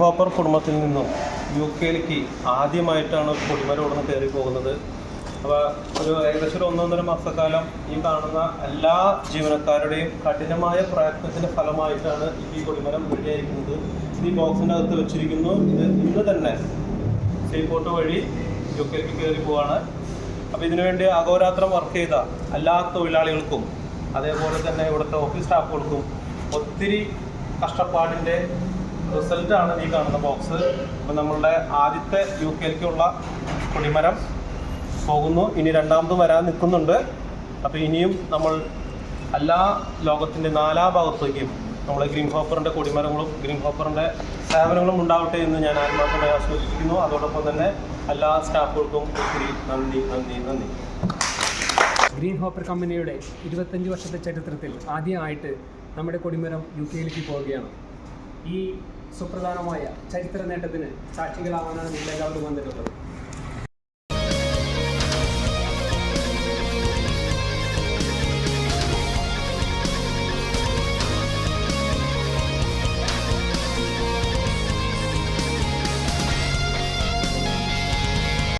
Hopper കുടുംബത്തിൽ നിന്നും U കെയിലേക്ക് ആദ്യമായിട്ടാണ് കൊടിമരം ഇവിടെ നിന്ന് കയറി പോകുന്നത്. അപ്പോൾ ഒരു ഏകദേശം ഒരു ഒന്നൊന്നര മാസക്കാലം ഈ കാണുന്ന എല്ലാ ജീവനക്കാരുടെയും കഠിനമായ പ്രയത്നത്തിന്റെ ഫലമായിട്ടാണ് ഈ കൊടിമരം റെഡിയായിരിക്കുന്നത് ഈ ബോക്സിന്റെ അകത്ത് വെച്ചിരിക്കുന്നു. ഇത് ഇന്ന് തന്നെ സീപോർട്ട് വഴി യു കെയിലേക്ക് കയറി പോവാണ്. അപ്പോൾ ഇതിനുവേണ്ടി അഹോരാത്രം വർക്ക് ചെയ്ത എല്ലാ തൊഴിലാളികൾക്കും അതേപോലെ തന്നെ ഇവിടുത്തെ ഓഫീസ് സ്റ്റാഫുകൾക്കും ഒത്തിരി കഷ്ടപ്പാടിന്റെ റിസൾട്ടാണ് ഈ കാണുന്ന ബോക്സ്. അപ്പം നമ്മളുടെ ആദ്യത്തെ യു കെയിലേക്കുള്ള കൊടിമരം പോകുന്നു. ഇനി രണ്ടാമതും വരാൻ നിൽക്കുന്നുണ്ട്. അപ്പോൾ ഇനിയും നമ്മൾ എല്ലാ ലോകത്തിന്റെ നാലാ ഭാഗത്തേക്കും നമ്മളെ ഗ്രീൻ ഹോപ്പറിന്റെ കൊടിമരങ്ങളും ഗ്രീൻ ഹോപ്പറിന്റെ സേവനങ്ങളും ഉണ്ടാവട്ടെ എന്ന് ഞാൻ ആത്മാർത്ഥമായി ആശ്വസിപ്പിക്കുന്നു അതോടൊപ്പം തന്നെ എല്ലാ സ്റ്റാഫുകൾക്കും ഒത്തിരി നന്ദി നന്ദി നന്ദി. ഗ്രീൻ ഹോപ്പർ കമ്പനിയുടെ ഇരുപത്തഞ്ച് വർഷത്തെ ചരിത്രത്തിൽ ആദ്യമായിട്ട് നമ്മുടെ കൊടിമരം യു കെയിലേക്ക് പോവുകയാണ്. ഈ സുപ്രധാനമായ ചരിത്ര നേട്ടത്തിന് സാക്ഷികളാവാനാണ് നിങ്ങളെല്ലാവരും വന്നിട്ടുള്ളത്.